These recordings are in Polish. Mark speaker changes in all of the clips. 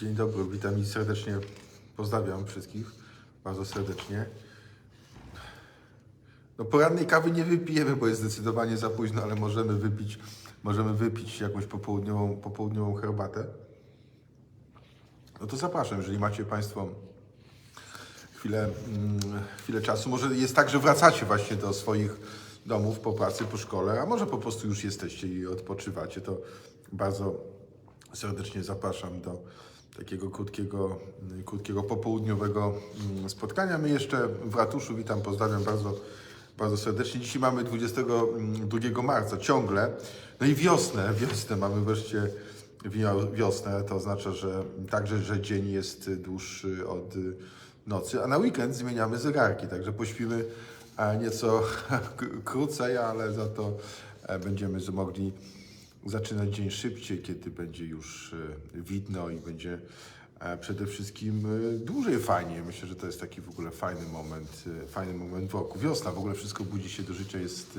Speaker 1: Dzień dobry, witam i serdecznie pozdrawiam wszystkich, bardzo serdecznie. No porannej kawy nie wypijemy, bo jest zdecydowanie za późno, ale możemy wypić, możemy wypić jakąś popołudniową, popołudniową herbatę. No to zapraszam, jeżeli macie Państwo chwilę, mm, chwilę czasu. Może jest tak, że wracacie właśnie do swoich domów po pracy, po szkole, a może po prostu już jesteście i odpoczywacie. To bardzo serdecznie zapraszam do takiego krótkiego, mm, krótkiego popołudniowego mm, spotkania. My jeszcze w ratuszu, witam, pozdrawiam bardzo, bardzo serdecznie. Dzisiaj mamy 22 marca, ciągle. No i wiosnę, wiosnę mamy wreszcie wio- wiosnę, to oznacza, że także, że dzień jest dłuższy od nocy, a na weekend zmieniamy zegarki, także pośpimy e, nieco krócej, ale za to e, będziemy mogli zaczynać dzień szybciej, kiedy będzie już e, widno i będzie e, przede wszystkim e, dłużej fajnie. Myślę, że to jest taki w ogóle fajny moment, fajny moment w roku. Wiosna, w ogóle wszystko budzi się do życia, jest,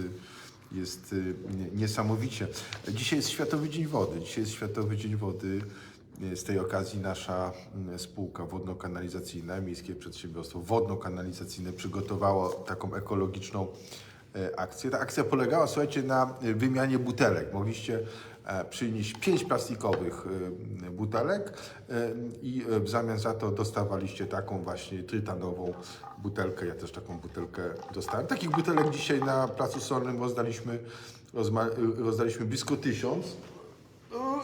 Speaker 1: jest nie- niesamowicie. Dzisiaj jest Światowy Dzień Wody. Dzisiaj jest Światowy Dzień Wody. Z tej okazji nasza spółka wodno-kanalizacyjna, Miejskie Przedsiębiorstwo Wodno-Kanalizacyjne przygotowało taką ekologiczną akcję. Ta akcja polegała, słuchajcie, na e, wymianie butelek. Mogliście e, przynieść pięć plastikowych e, butelek e, i e, w zamian za to dostawaliście taką właśnie trytanową butelkę. Ja też taką butelkę dostałem. Takich butelek dzisiaj na Placu Solnym rozdaliśmy, rozdaliśmy blisko tysiąc. No,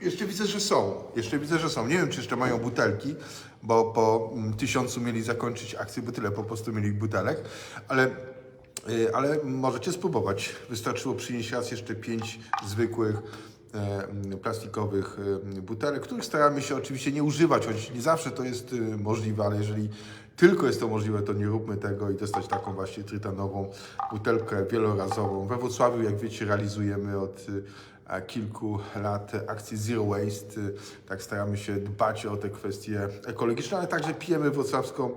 Speaker 1: jeszcze widzę, że są. Jeszcze widzę, że są. Nie wiem, czy jeszcze mają butelki, bo po mm, tysiącu mieli zakończyć akcję, bo tyle po prostu mieli butelek, ale, ale możecie spróbować. Wystarczyło przynieść raz jeszcze pięć zwykłych e, plastikowych e, butelek, których staramy się oczywiście nie używać, choć nie zawsze to jest y, możliwe, ale jeżeli tylko jest to możliwe, to nie róbmy tego i dostać taką właśnie trytanową butelkę wielorazową. We Wrocławiu, jak wiecie, realizujemy od y, kilku lat akcji Zero Waste. Y, Tak staramy się dbać o te kwestie ekologiczne, ale także pijemy wrocławską,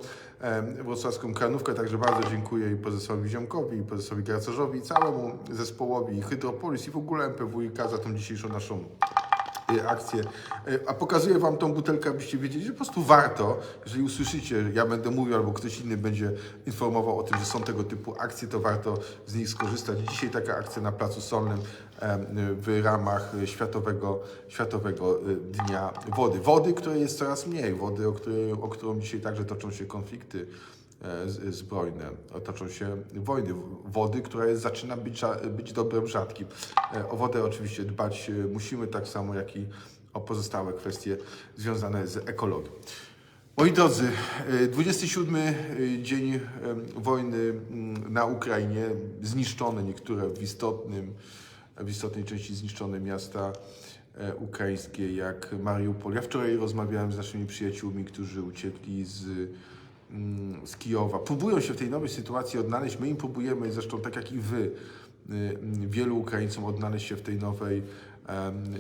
Speaker 1: wrocławską kranówkę. Także bardzo dziękuję i prezesowi Ziomkowi, i prezesowi Garcarzowi, i całemu zespołowi, i Hydropolis, i w ogóle MPWiK za tą dzisiejszą naszą akcję. Y, A pokazuję Wam tą butelkę, abyście wiedzieli, że po prostu warto, jeżeli usłyszycie, ja będę mówił albo ktoś inny będzie informował o tym, że są tego typu akcje, to warto z nich skorzystać. Dzisiaj taka akcja na Placu Solnym w ramach Światowego, Światowego y, Dnia Wody. Wody, której jest coraz mniej, wody, o, której, o którą dzisiaj także toczą się konflikty zbrojne, toczą się wojny. Wody, która zaczyna być, być dobrem rzadkim. E, O wodę oczywiście dbać e, musimy tak samo, jak i o pozostałe kwestie związane z ekologią. Moi drodzy, e, 27 dzień e, wojny mm, na Ukrainie, zniszczone niektóre w istotnym, w istotnej części zniszczone miasta e, ukraińskie, jak Mariupol. Ja wczoraj rozmawiałem z naszymi przyjaciółmi, którzy uciekli z, z Kijowa. Próbują się w tej nowej sytuacji odnaleźć. My im próbujemy, zresztą tak jak i wy, y, mm, wielu Ukraińcom odnaleźć się w tej nowej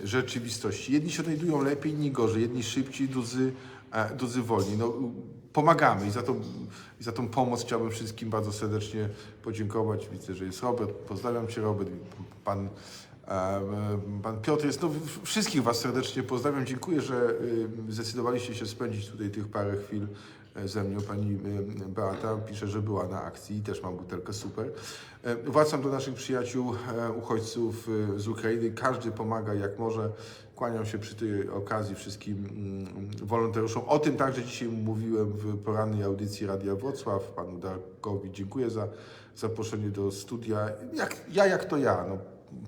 Speaker 1: rzeczywistości. Jedni się odnajdują lepiej, inni gorzej, jedni szybciej, drudzy, e, drudzy wolniej. No, pomagamy i za, tą, i za tą pomoc chciałbym wszystkim bardzo serdecznie podziękować. Widzę, że jest Robert. Pozdrawiam Cię, Robert. Pan, pan Piotr jest. No, wszystkich Was serdecznie pozdrawiam. Dziękuję, że y, zdecydowaliście się spędzić tutaj tych parę chwil ze mną. Pani y, Beata pisze, że była na akcji i też mam butelkę super. E, Wracam do naszych przyjaciół, e, uchodźców e, z Ukrainy. Każdy pomaga jak może. Kłaniam się przy tej okazji wszystkim mm, wolontariuszom. O tym także dzisiaj mówiłem w porannej audycji Radia Wrocław. Panu Darkowi dziękuję za zaproszenie do studia. Jak, ja jak to ja. No,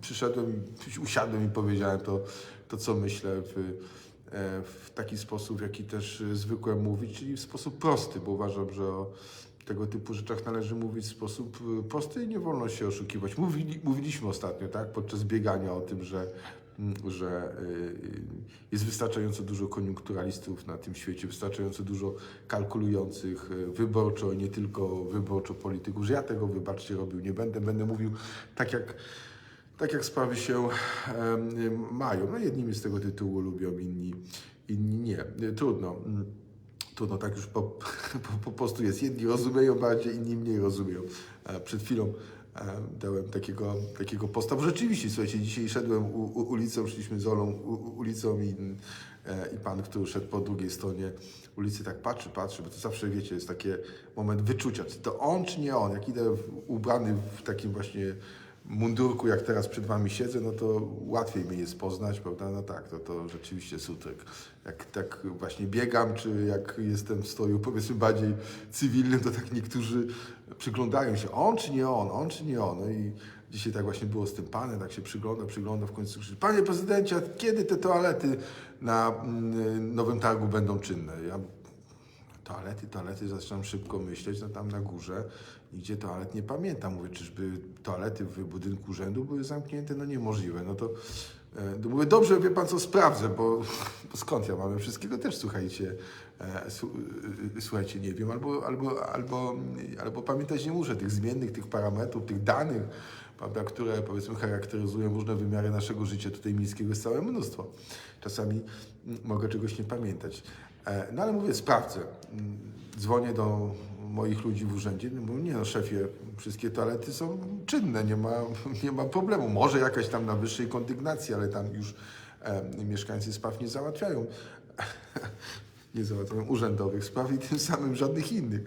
Speaker 1: przyszedłem, usiadłem i powiedziałem to, to co myślę w, e, w taki sposób, jaki też e, zwykłem mówić, czyli w sposób prosty, bo uważam, że o tego typu rzeczach należy mówić w sposób e, prosty i nie wolno się oszukiwać. Mówili, mówiliśmy ostatnio, tak, podczas biegania o tym, że, że e, jest wystarczająco dużo koniunkturalistów na tym świecie, wystarczająco dużo kalkulujących e, wyborczo i nie tylko wyborczo polityków, że ja tego, wybaczcie, robił nie będę. Będę mówił tak jak tak jak sprawy się mają. No jedni z tego tytułu lubią, inni, inni nie. Trudno. Trudno, tak już po, po, po prostu jest. Jedni rozumieją bardziej, inni mniej rozumieją. E, Przed chwilą e, dałem takiego, takiego posta, rzeczywiście, słuchajcie, dzisiaj szedłem u, u, ulicą, szliśmy z Olą u, ulicą i, e, i pan, który szedł po drugiej stronie ulicy, tak patrzy, patrzy, bo to zawsze, wiecie, jest taki moment wyczucia, czy to on, czy nie on. Jak idę ubrany w takim właśnie mundurku, jak teraz przed wami siedzę, no to łatwiej mnie jest poznać, prawda? No tak, to, to rzeczywiście sutryk. Jak tak właśnie biegam, czy jak jestem w stroju powiedzmy bardziej cywilnym, to tak niektórzy przyglądają się, on czy nie on, on czy nie on. No i dzisiaj tak właśnie było z tym panem, tak się przygląda, przygląda, w końcu krzyczy, panie prezydencie, a kiedy te toalety na mm, Nowym Targu będą czynne? Ja Toalety, toalety, zaczynam szybko myśleć, no tam na górze, gdzie toalet nie pamiętam. Mówię, czyżby toalety w budynku urzędu były zamknięte? No niemożliwe. No to, e, to mówię, dobrze, wie pan co, sprawdzę, bo, bo skąd ja mamy wszystkiego też, słuchajcie, e, e, słuchajcie, nie wiem, albo, albo, albo, albo pamiętać nie muszę tych zmiennych, tych parametrów, tych danych, które powiedzmy charakteryzują różne wymiary naszego życia. Tutaj miejskiego jest całe mnóstwo. Czasami mogę czegoś nie pamiętać. E, No ale mówię, sprawdzę. Mm, Dzwonię do moich ludzi w urzędzie, no nie no szefie, wszystkie toalety są czynne, nie ma, nie ma problemu. Może jakaś tam na wyższej kondygnacji, ale tam już e, mieszkańcy spraw nie załatwiają. nie załatwiają urzędowych spraw i tym samym żadnych innych.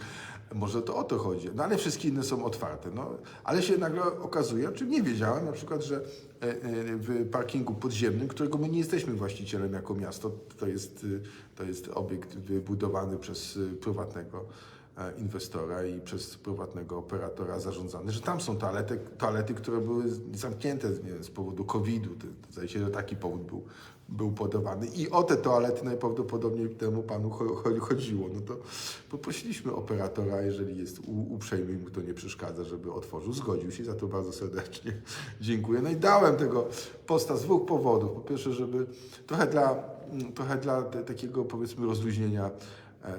Speaker 1: Może to o to chodzi. No ale wszystkie inne są otwarte. No, ale się nagle okazuje, o czym nie wiedziałem, na przykład, że e, e, w parkingu podziemnym, którego my nie jesteśmy właścicielem jako miasto, to jest, to jest obiekt wybudowany przez y, prywatnego e, inwestora i przez prywatnego operatora zarządzany, że tam są toalety, toalety które były zamknięte wiem, z powodu COVID-u. Zdaje się, że taki powód był, był podawany. I o te toalety najprawdopodobniej temu panu cho- cho- chodziło. No to poprosiliśmy operatora, jeżeli jest uprzejmy i mu to nie przeszkadza, żeby otworzył. Zgodził się, za to bardzo serdecznie dziękuję. No i dałem tego posta z dwóch powodów. Po pierwsze, żeby trochę dla, mm, trochę dla te, takiego powiedzmy rozluźnienia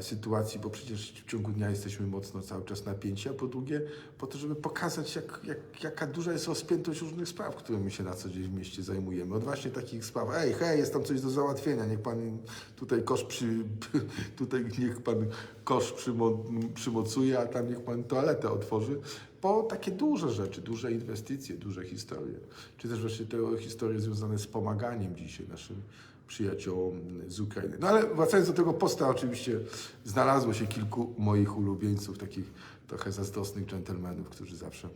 Speaker 1: sytuacji, bo przecież w ciągu dnia jesteśmy mocno cały czas napięci, a po drugie po to, żeby pokazać, jak, jak, jaka duża jest rozpiętość różnych spraw, którymi się na co dzień w mieście zajmujemy. Od właśnie takich spraw, ej, hej, jest tam coś do załatwienia, niech pan tutaj kosz przy, tutaj niech pan kosz przymo, przymocuje, a tam niech pan toaletę otworzy, po takie duże rzeczy, duże inwestycje, duże historie, czy też właśnie te historie związane z pomaganiem dzisiaj naszym przyjaciołom z Ukrainy. No ale wracając do tego posta, oczywiście znalazło się kilku moich ulubieńców, takich trochę zazdrosnych dżentelmenów, którzy zawsze,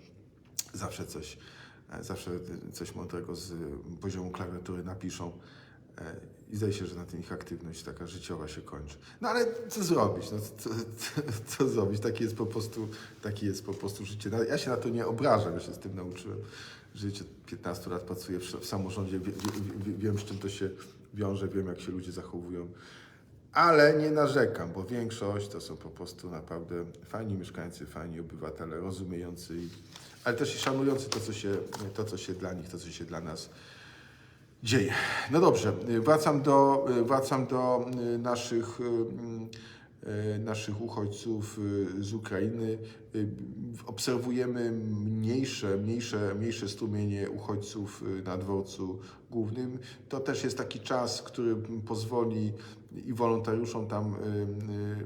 Speaker 1: zawsze coś, e, zawsze coś mądrego z poziomu klawiatury napiszą. E, I zdaje się, że na tym ich aktywność taka życiowa się kończy. No ale co zrobić? No, co, co, co zrobić? Taki jest po prostu, jest po prostu życie. No, ja się na to nie obrażam, ja się z tym nauczyłem. Życie 15 lat pracuję w, w samorządzie, wie, wie, wiem z czym to się wiąże, wiem jak się ludzie zachowują. Ale nie narzekam, bo większość to są po prostu naprawdę fajni mieszkańcy, fajni obywatele, rozumiejący, ale też i szanujący to co, się, to, co się dla nich, to, co się dla nas dzieje. No dobrze, wracam do, wracam do y, naszych, y, naszych uchodźców y, z Ukrainy. Y, Obserwujemy mniejsze, mniejsze, mniejsze strumienie uchodźców na dworcu głównym. To też jest taki czas, który pozwoli i wolontariuszom tam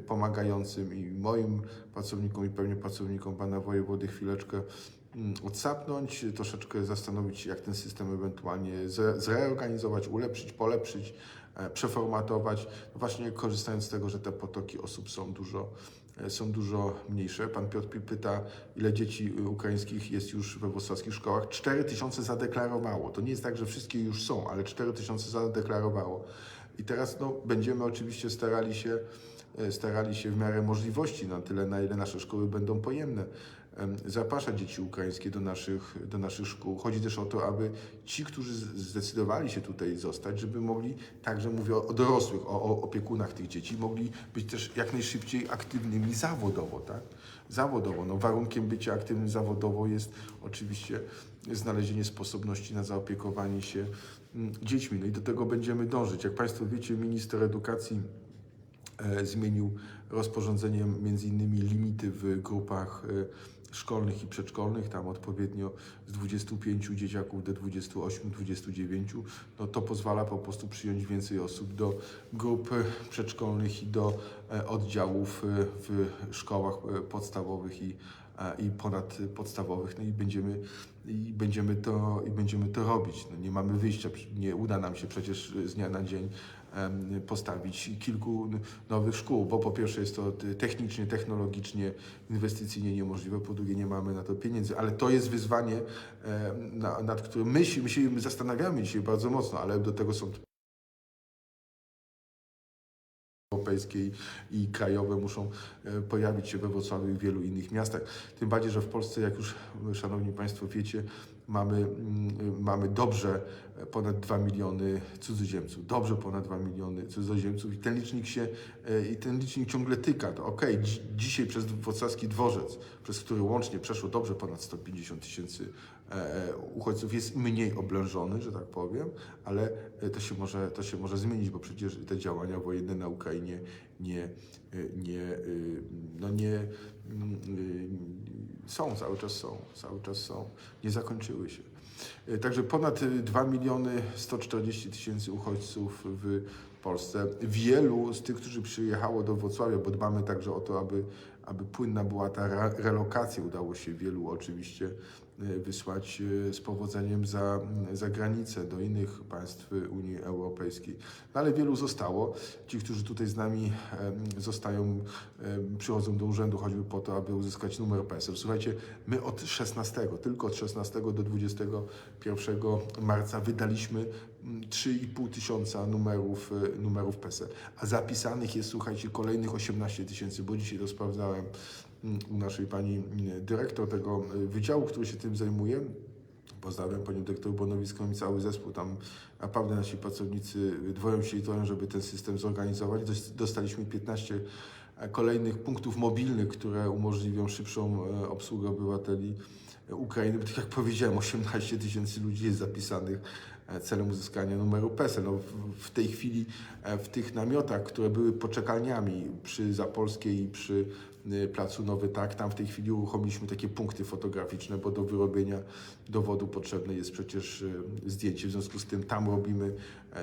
Speaker 1: pomagającym, i moim pracownikom, i pewnie pracownikom pana wojewody chwileczkę mm, odsapnąć, troszeczkę zastanowić się, jak ten system ewentualnie zre- zreorganizować, ulepszyć, polepszyć, e, przeformatować, właśnie korzystając z tego, że te potoki osób są dużo, e, są dużo mniejsze. Pan Piotr Pi- pyta, ile dzieci ukraińskich jest już we wrocławskich szkołach. 4 tysiące zadeklarowało. To nie jest tak, że wszystkie już są, ale 4 tysiące zadeklarowało. I teraz no, będziemy oczywiście starali się, e, starali się w miarę możliwości, na tyle na ile nasze szkoły będą pojemne, em, zapraszać dzieci ukraińskie do naszych, do naszych szkół. Chodzi też o to, aby ci, którzy zdecydowali się tutaj zostać, żeby mogli, także mówię o, o dorosłych, o, o opiekunach tych dzieci, mogli być też jak najszybciej aktywnymi zawodowo, tak? Zawodowo. No, warunkiem bycia aktywnym zawodowo jest oczywiście znalezienie sposobności na zaopiekowanie się mm, dziećmi. No i do tego będziemy dążyć. Jak Państwo wiecie, minister edukacji e, zmienił rozporządzeniem między innymi limity w grupach e, szkolnych i przedszkolnych, tam odpowiednio z 25 dzieciaków do 28-29, no to pozwala po prostu przyjąć więcej osób do grup przedszkolnych i do e, oddziałów e, w szkołach e, podstawowych i i ponadpodstawowych, no i będziemy, i będziemy, to, i będziemy to robić. No nie mamy wyjścia, nie uda nam się przecież z dnia na dzień postawić kilku nowych szkół, bo po pierwsze jest to technicznie, technologicznie, inwestycyjnie niemożliwe, po drugie nie mamy na to pieniędzy, ale to jest wyzwanie, nad którym my się, my się zastanawiamy dzisiaj bardzo mocno, ale do tego są europejskie i krajowe muszą e, pojawić się we Wrocławiu i w wielu innych miastach. Tym bardziej, że w Polsce, jak już Szanowni Państwo wiecie, mamy, mm, mamy dobrze e, ponad 2 miliony cudzoziemców. Dobrze ponad 2 miliony cudzoziemców i ten licznik się, e, i ten licznik ciągle tyka. To dzi- dzisiaj przez Wrocławski Dworzec, przez który łącznie przeszło dobrze ponad 150 tysięcy e, uchodźców jest mniej oblężony, że tak powiem, ale to się może, to się może zmienić, bo przecież te działania wojenne na Ukrainie nie, nie, no nie są, cały czas są, cały czas są, nie zakończyły się. E, Także ponad e, 2 miliony 140 tysięcy uchodźców w Polsce. Wielu z tych, którzy przyjechało do Wrocławia, bo dbamy także o to, aby, aby płynna była ta re- relokacja. Udało się wielu oczywiście wysłać e, z powodzeniem za, za granicę do innych państw Unii Europejskiej. No ale wielu zostało. Ci, którzy tutaj z nami em, zostają, przychodzą do urzędu choćby po to, aby uzyskać numer PESEL. Słuchajcie, my od 16, tylko od 16 do 21 marca wydaliśmy mm, 3,5 tysiąca numerów, e, numerów PESEL, a zapisanych jest, słuchajcie, kolejnych 18 tysięcy, bo dzisiaj to sprawdzałem mm, naszej pani mm, dyrektor tego e, wydziału, który się tym zajmuje. Pozdrawiam panią dyrektor Bonowicką i cały zespół. Tam naprawdę nasi pracownicy dwoją się i troją, żeby ten system zorganizować. Dos- Dostaliśmy 15 kolejnych punktów mobilnych, które umożliwią szybszą e, obsługę obywateli Ukrainy. Bo tak jak powiedziałem, 18 tysięcy ludzi jest zapisanych e, celem uzyskania numeru PESEL. No, w, tej chwili e, w tych namiotach, które były poczekalniami przy Zapolskiej i przy e, Placu Nowy Tak, tam w tej chwili uruchomiliśmy takie punkty fotograficzne, bo do wyrobienia dowodu potrzebne jest przecież e, zdjęcie. W związku z tym tam robimy,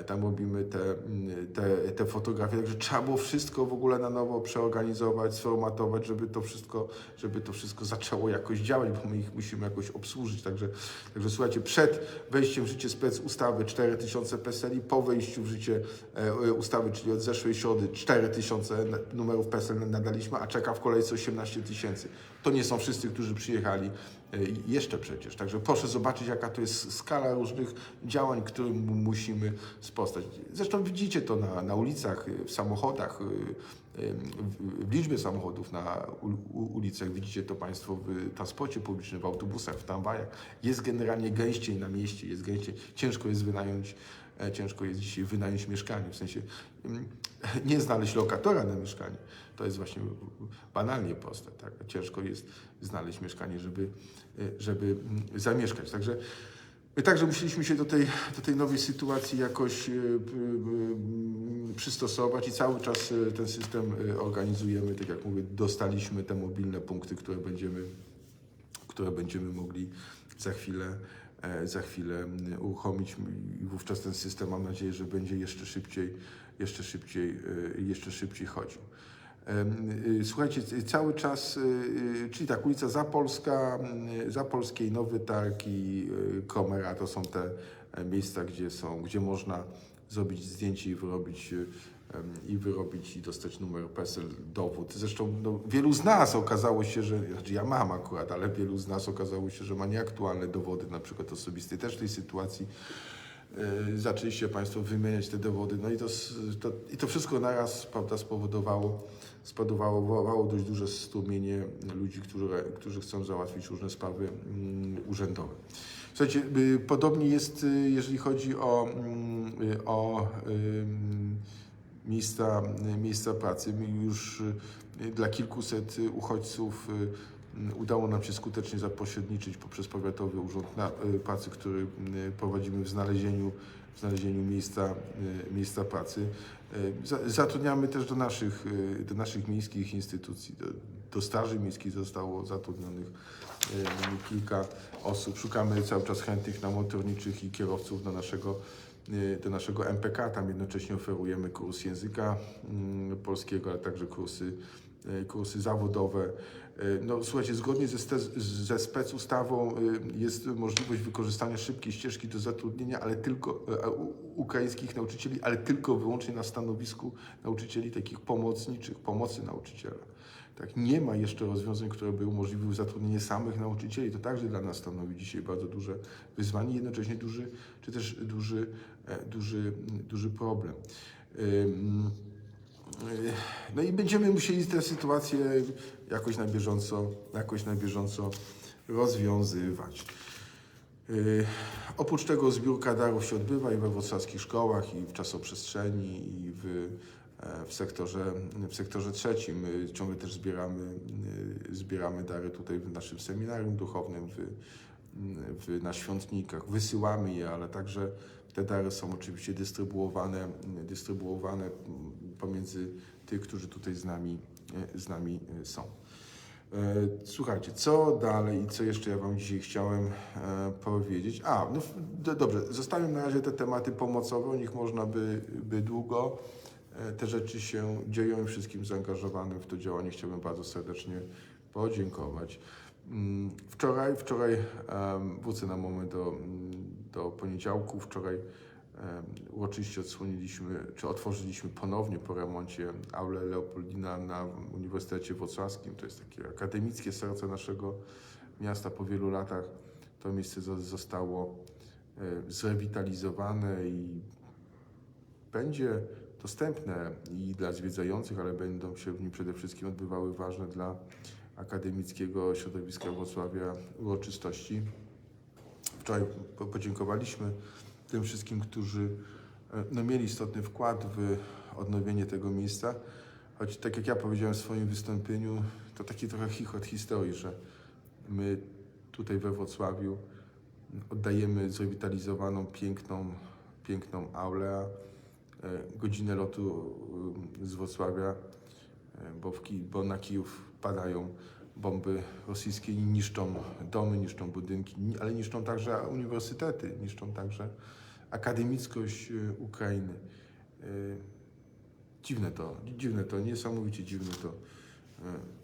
Speaker 1: tam robimy te, mm, te, te fotografie. Także trzeba było wszystko w ogóle na nowo przeorganizować, sformatować, żeby to wszystko, żeby to wszystko zaczęło jakoś działać, bo my ich musimy jakoś obsłużyć. Także, także słuchajcie, przed wejściem w życie spec ustawy 4000 PESEL i po wejściu w życie e, e, ustawy, czyli od zeszłej środy 4000 na- numerów PESEL nadaliśmy, a czeka w kolejce 18 tysięcy. To nie są wszyscy, którzy przyjechali e, jeszcze przecież. Także proszę zobaczyć, jaka to jest skala różnych działań, którym mu- musimy sprostać. Zresztą widzicie to na, na ulicach, e, w samochodach, e, w, liczbie samochodów na ulicach. Widzicie to Państwo w transporcie publicznym, w autobusach, w tramwajach. Jest generalnie gęściej na mieście, jest gęściej. Ciężko jest wynająć ciężko jest dzisiaj wynająć mieszkanie, w sensie mm, nie znaleźć lokatora na mieszkanie. To jest właśnie banalnie proste. Tak? Ciężko jest znaleźć mieszkanie, żeby, e, żeby mm, zamieszkać. Także my także musieliśmy się do tej, do tej nowej sytuacji jakoś e, m, przystosować i cały czas e, ten system e, organizujemy. Tak jak mówię, dostaliśmy te mobilne punkty, które będziemy które będziemy mogli za chwilę, e, za chwilę mm, uruchomić i wówczas ten system mam nadzieję, że będzie jeszcze szybciej, jeszcze szybciej, e, jeszcze szybciej chodził. Y, Słuchajcie, cały czas, y, y, czyli tak, ulica Zapolska, Zapolskiej, Nowy Targ i Komera to są te e, miejsca, gdzie są, gdzie można zrobić zdjęcie i wyrobić i wyrobić i dostać numer PESEL, dowód. Zresztą no, wielu z nas okazało się, że, znaczy ja mam akurat, ale wielu z nas okazało się, że ma nieaktualne dowody, na przykład osobiste. Też w tej sytuacji zaczęliście Państwo wymieniać te dowody. No i to, to, i to wszystko naraz prawda, spowodowało, spowodowało dość duże stłumienie ludzi, którzy, którzy chcą załatwić różne sprawy mm, urzędowe. Słuchajcie, y, podobnie jest, y, jeżeli chodzi o, mm, y, o miejsca, miejsca pracy. Już y, dla kilkuset y, uchodźców y, y, udało nam się skutecznie zapośredniczyć poprzez Powiatowy Urząd y, Pracy, który y, prowadzimy w znalezieniu, w znalezieniu miejsca, y, miejsca pracy. Za- Zatrudniamy też do naszych, do naszych miejskich instytucji, do, do straży miejskiej zostało zatrudnionych kilka osób. Szukamy cały czas chętnych na motorniczych i kierowców do naszego do naszego MPK. Tam jednocześnie oferujemy kurs języka mm, polskiego, ale także kursy e, kursy zawodowe. E, No, słuchajcie, zgodnie ze, ste- ze specustawą e, jest możliwość wykorzystania szybkiej ścieżki do zatrudnienia, ale tylko e, ukraińskich nauczycieli, ale tylko wyłącznie na stanowisku nauczycieli takich pomocniczych, pomocy nauczyciela. Tak, nie ma jeszcze rozwiązań, które by umożliwiły zatrudnienie samych nauczycieli. To także dla nas stanowi dzisiaj bardzo duże wyzwanie, jednocześnie duży, czy też duży, e, duży, duży problem. No i będziemy musieli tę sytuację jakoś na bieżąco, jakoś na bieżąco rozwiązywać. Yy, Oprócz tego zbiórka darów się odbywa i we wrocławskich szkołach, i w czasoprzestrzeni, i w, e, w, sektorze, w sektorze trzecim. Ciągle też zbieramy, yy, zbieramy dary tutaj w naszym seminarium duchownym, w, w, na świątnikach. Wysyłamy je, ale także te dary są oczywiście dystrybuowane, dystrybuowane pomiędzy tych, którzy tutaj z nami, e, z nami e, są. E, Słuchajcie, co dalej i co jeszcze ja Wam dzisiaj chciałem powiedzieć? A, no dobrze, zostawiam na razie te tematy pomocowe, o nich można by, by długo. Te rzeczy się dzieją i wszystkim zaangażowanym w to działanie chciałbym bardzo serdecznie podziękować. Mm, Wczoraj, wczoraj wrócę na moment do, do poniedziałku. Wczoraj uroczyście odsłoniliśmy, czy otworzyliśmy ponownie po remoncie aulę Leopoldina na Uniwersytecie Wrocławskim. To jest takie akademickie serce naszego miasta po wielu latach. To miejsce zo- zostało e, zrewitalizowane i będzie dostępne i dla zwiedzających, ale będą się w nim przede wszystkim odbywały ważne dla akademickiego środowiska Wrocławia uroczystości. Wczoraj po- podziękowaliśmy tym wszystkim, którzy e, no, mieli istotny wkład w odnowienie tego miejsca. Choć tak jak ja powiedziałem w swoim wystąpieniu, to taki trochę chichot historii, że my tutaj we Wrocławiu oddajemy zrewitalizowaną, piękną, piękną aulę, e, godzinę lotu e, z Wrocławia, bo, w bo na Kijów padają bomby rosyjskie niszczą domy, niszczą budynki, ale niszczą także uniwersytety, niszczą także akademickość e, Ukrainy. E, Dziwne to, dziwne to, niesamowicie dziwne to, e,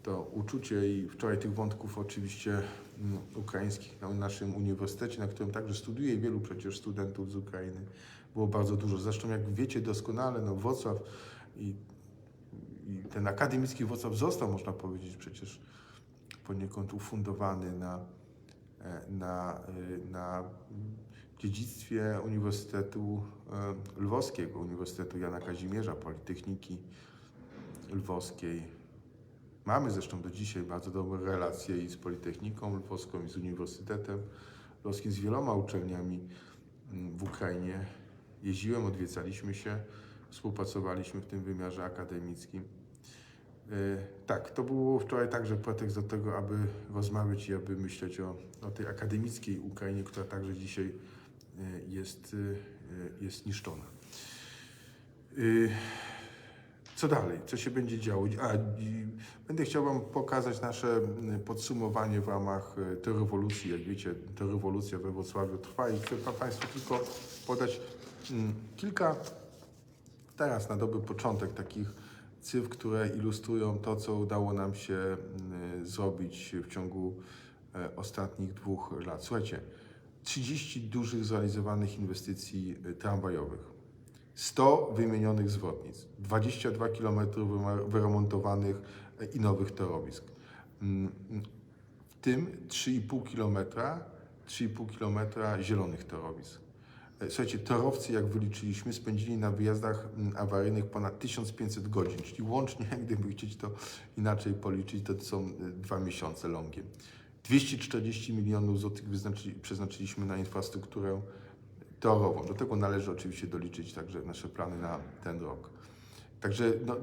Speaker 1: to uczucie i wczoraj tych wątków oczywiście mm, ukraińskich na naszym uniwersytecie, na którym także studiuje wielu przecież studentów z Ukrainy, było bardzo dużo. Zresztą jak wiecie doskonale, no Wrocław i, i ten akademicki Wrocław został, można powiedzieć, przecież poniekąd ufundowany na, e, na, e, na dziedzictwie Uniwersytetu e, Lwowskiego, Uniwersytetu Jana Kazimierza, Politechniki Lwowskiej. Mamy zresztą do dzisiaj bardzo dobre relacje i z Politechniką Lwowską, i z Uniwersytetem Lwowskim, z wieloma uczelniami mm, w Ukrainie. Jeździłem, odwiedzaliśmy się, współpracowaliśmy w tym wymiarze akademickim. E, Tak, to było wczoraj także pretekst do tego, aby rozmawiać i aby myśleć o, o tej akademickiej Ukrainie, która także dzisiaj e, jest, e, jest niszczona. Co dalej? Co się będzie działo? A, będę chciał Wam pokazać nasze podsumowanie w ramach tej rewolucji. Jak wiecie, ta rewolucja we Wrocławiu trwa i chcę pa- Państwu tylko podać mm, kilka teraz na dobry początek takich cyfr, które ilustrują to, co udało nam się mm, zrobić w ciągu e, ostatnich dwóch lat. Słuchajcie, 30 dużych zrealizowanych inwestycji e, tramwajowych, 100 wymienionych zwrotnic, 22 km wyremontowanych e, i nowych torowisk. Mm, mm, W tym 3,5 km, 3,5 km zielonych torowisk. Słuchajcie, torowcy, jak wyliczyliśmy, spędzili na wyjazdach mm, awaryjnych ponad 1500 godzin, czyli łącznie, gdyby chcieć to inaczej policzyć, to są e, dwa miesiące longiem. 240 milionów złotych przeznaczyliśmy na infrastrukturę torową. Do tego należy oczywiście doliczyć także nasze plany na ten rok. Także no,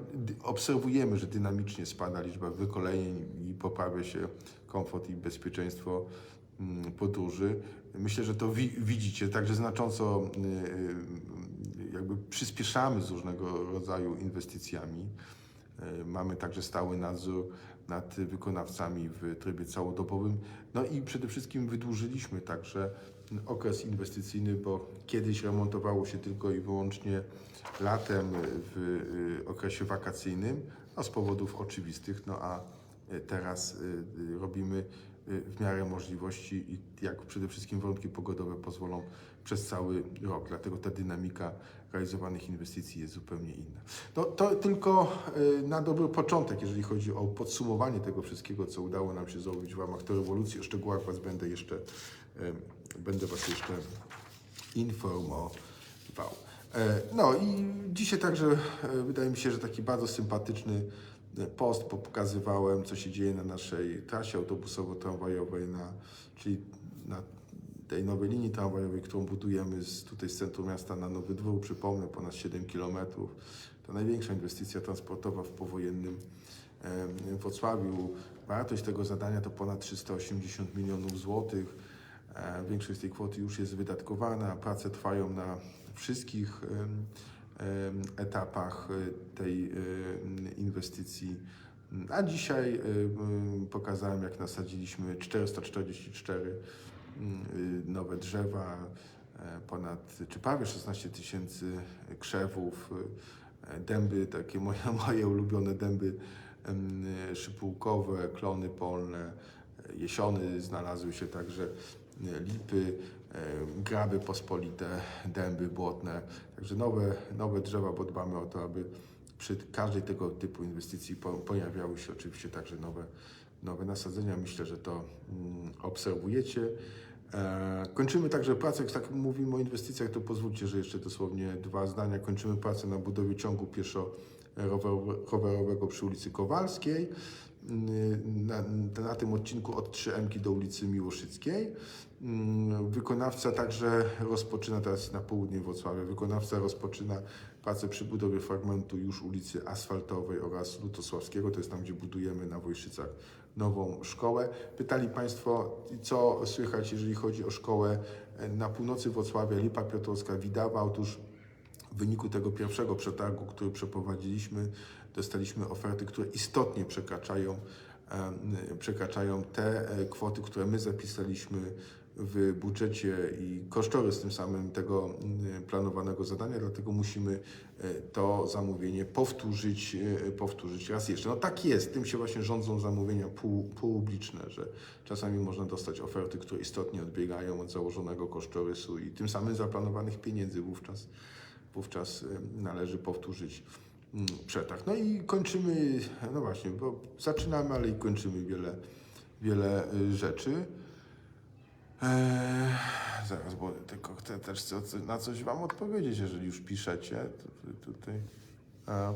Speaker 1: obserwujemy, że dynamicznie spada liczba wykolejeń i poprawia się komfort i bezpieczeństwo mm, podróży. Myślę, że to wi- widzicie, także znacząco y, y, jakby przyspieszamy z różnego rodzaju inwestycjami. Y, Mamy także stały nadzór nad wykonawcami w trybie całodobowym. No i przede wszystkim wydłużyliśmy także okres inwestycyjny, bo kiedyś remontowało się tylko i wyłącznie latem w okresie wakacyjnym, no, z powodów oczywistych, no a teraz robimy w miarę możliwości i jak przede wszystkim warunki pogodowe pozwolą przez cały rok. Dlatego ta dynamika realizowanych inwestycji jest zupełnie inna. No, to tylko y, na dobry początek, jeżeli chodzi o podsumowanie tego wszystkiego, co udało nam się zrobić w ramach tej rewolucji. O szczegółach Was będę jeszcze, y, będę Was jeszcze informował. E, No i dzisiaj także e, wydaje mi się, że taki bardzo sympatyczny post pokazywałem, co się dzieje na naszej trasie autobusowo-tramwajowej, na, czyli na tej nowej linii tramwajowej, którą budujemy z, tutaj z centrum miasta na Nowy Dwór, przypomnę, ponad 7 km. To największa inwestycja transportowa w powojennym em, Wrocławiu. Wartość tego zadania to ponad 380 milionów złotych. E, Większość z tej kwoty już jest wydatkowana. Prace trwają na wszystkich etapach e, tej e, inwestycji. A dzisiaj m, pokazałem, jak nasadziliśmy 444 mm, y, nowe drzewa, e, ponad czy prawie 16 tysięcy krzewów, e, dęby, takie moje, moje ulubione dęby szypułkowe, klony polne, e, jesiony znalazły się także lipy, graby pospolite, dęby błotne. Także nowe, nowe drzewa, bo dbamy o to, aby przy każdej tego typu inwestycji po, pojawiały się oczywiście także nowe, nowe nasadzenia. Myślę, że to mm, obserwujecie. E, kończymy także pracę, jak tak mówimy o inwestycjach, to pozwólcie, że jeszcze dosłownie dwa zdania. Kończymy pracę na budowie ciągu pieszo-rowerowego przy ulicy Kowalskiej. Mm, Na, na tym odcinku od 3M do ulicy Miłoszyckiej. Mm, Wykonawca także rozpoczyna, teraz na południe Wrocławia, wykonawca rozpoczyna pracę przy budowie fragmentu już ulicy Asfaltowej oraz Lutosławskiego, to jest tam, gdzie budujemy na Wojszycach nową szkołę. Pytali Państwo, co słychać, jeżeli chodzi o szkołę e, na północy Wrocławia, Lipa Piotrowska, Widawa. Otóż w wyniku tego pierwszego przetargu, który przeprowadziliśmy, dostaliśmy oferty, które istotnie przekraczają, przekraczają te e, kwoty, które my zapisaliśmy w budżecie i kosztorys tym samym tego mm, planowanego zadania, dlatego musimy e, to zamówienie powtórzyć, e, powtórzyć raz jeszcze. No tak jest, tym się właśnie rządzą zamówienia publiczne, że czasami można dostać oferty, które istotnie odbiegają od założonego kosztorysu i tym samym zaplanowanych pieniędzy wówczas wówczas y, należy powtórzyć mm, przetarg. No i kończymy, no właśnie, bo zaczynamy, ale i kończymy wiele, wiele rzeczy. Eee, zaraz, bo tylko chcę też co, co, na coś Wam odpowiedzieć, jeżeli już piszecie. Tutaj. E,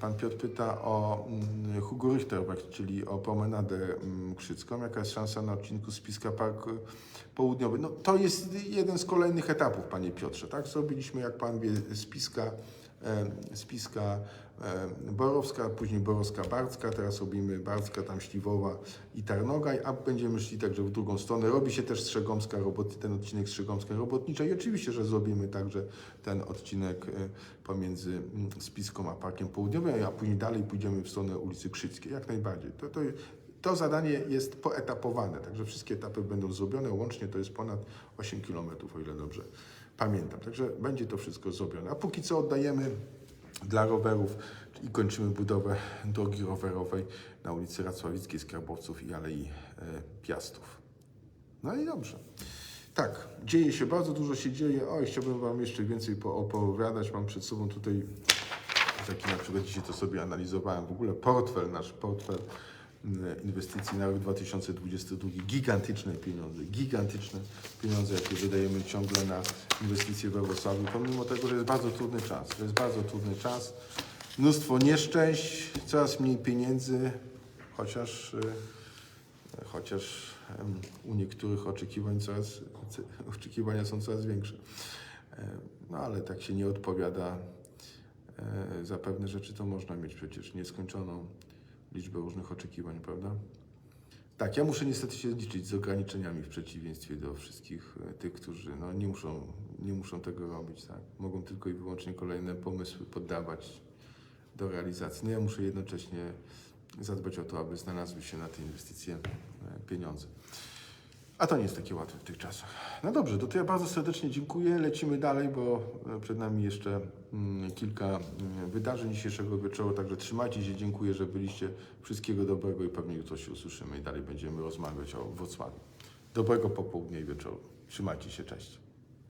Speaker 1: Pan Piotr pyta o mm, Hugo Richterberg, czyli o promenadę mm, krzycką. Jaka jest szansa na odcinku Spiska Park Południowy? No, to jest jeden z kolejnych etapów, Panie Piotrze. Tak? Zrobiliśmy, jak Pan wie, Spiska, e, Spiska Borowska, później Borowska Barcka, teraz robimy Barcka, tam Śliwowa i Tarnogaj, a będziemy szli także w drugą stronę. Robi się też Strzegomska robot, ten odcinek Strzegomska Robotnicza i oczywiście, że zrobimy także ten odcinek e, pomiędzy mm, Spiską a Parkiem Południowym, a później dalej pójdziemy w stronę ulicy Krzyckiej, jak najbardziej. To, to, to zadanie jest poetapowane, także wszystkie etapy będą zrobione, łącznie to jest ponad 8 km, o ile dobrze pamiętam. Także będzie to wszystko zrobione. A póki co oddajemy dla rowerów i kończymy budowę drogi rowerowej na ulicy Racławickiej, Skarbowców i Alei e, Piastów. No i dobrze. Tak, dzieje się, bardzo dużo się dzieje. Oj, chciałbym Wam jeszcze więcej poopowiadać. Mam przed sobą tutaj taki na przykład dzisiaj to sobie analizowałem. W ogóle portfel, nasz portfel inwestycji na rok 2022. Gigantyczne pieniądze, gigantyczne pieniądze, jakie wydajemy ciągle na inwestycje we Wrocławiu, pomimo tego, że jest bardzo trudny czas. To jest bardzo trudny czas. Mnóstwo nieszczęść, coraz mniej pieniędzy, chociaż, y, chociaż u niektórych oczekiwań coraz, oczekiwania są coraz większe. E, No ale tak się nie odpowiada e, za pewne rzeczy, to można mieć przecież nieskończoną liczbę różnych oczekiwań, prawda? Tak, ja muszę niestety się liczyć z ograniczeniami w przeciwieństwie do wszystkich e, tych, którzy no, nie, muszą, nie muszą tego robić. Tak? Mogą tylko i wyłącznie kolejne pomysły poddawać do realizacji. No ja muszę jednocześnie zadbać o to, aby znalazły się na te inwestycje e, pieniądze. A to nie jest takie łatwe w tych czasach. No dobrze, to, to ja bardzo serdecznie dziękuję. Lecimy dalej, bo e, przed nami jeszcze mm, kilka mm, wydarzeń dzisiejszego wieczoru, także trzymajcie się. Dziękuję, że byliście. Wszystkiego dobrego i pewnie jutro się usłyszymy i dalej będziemy rozmawiać o Wrocławiu. Dobrego popołudnia i wieczoru. Trzymajcie się, cześć.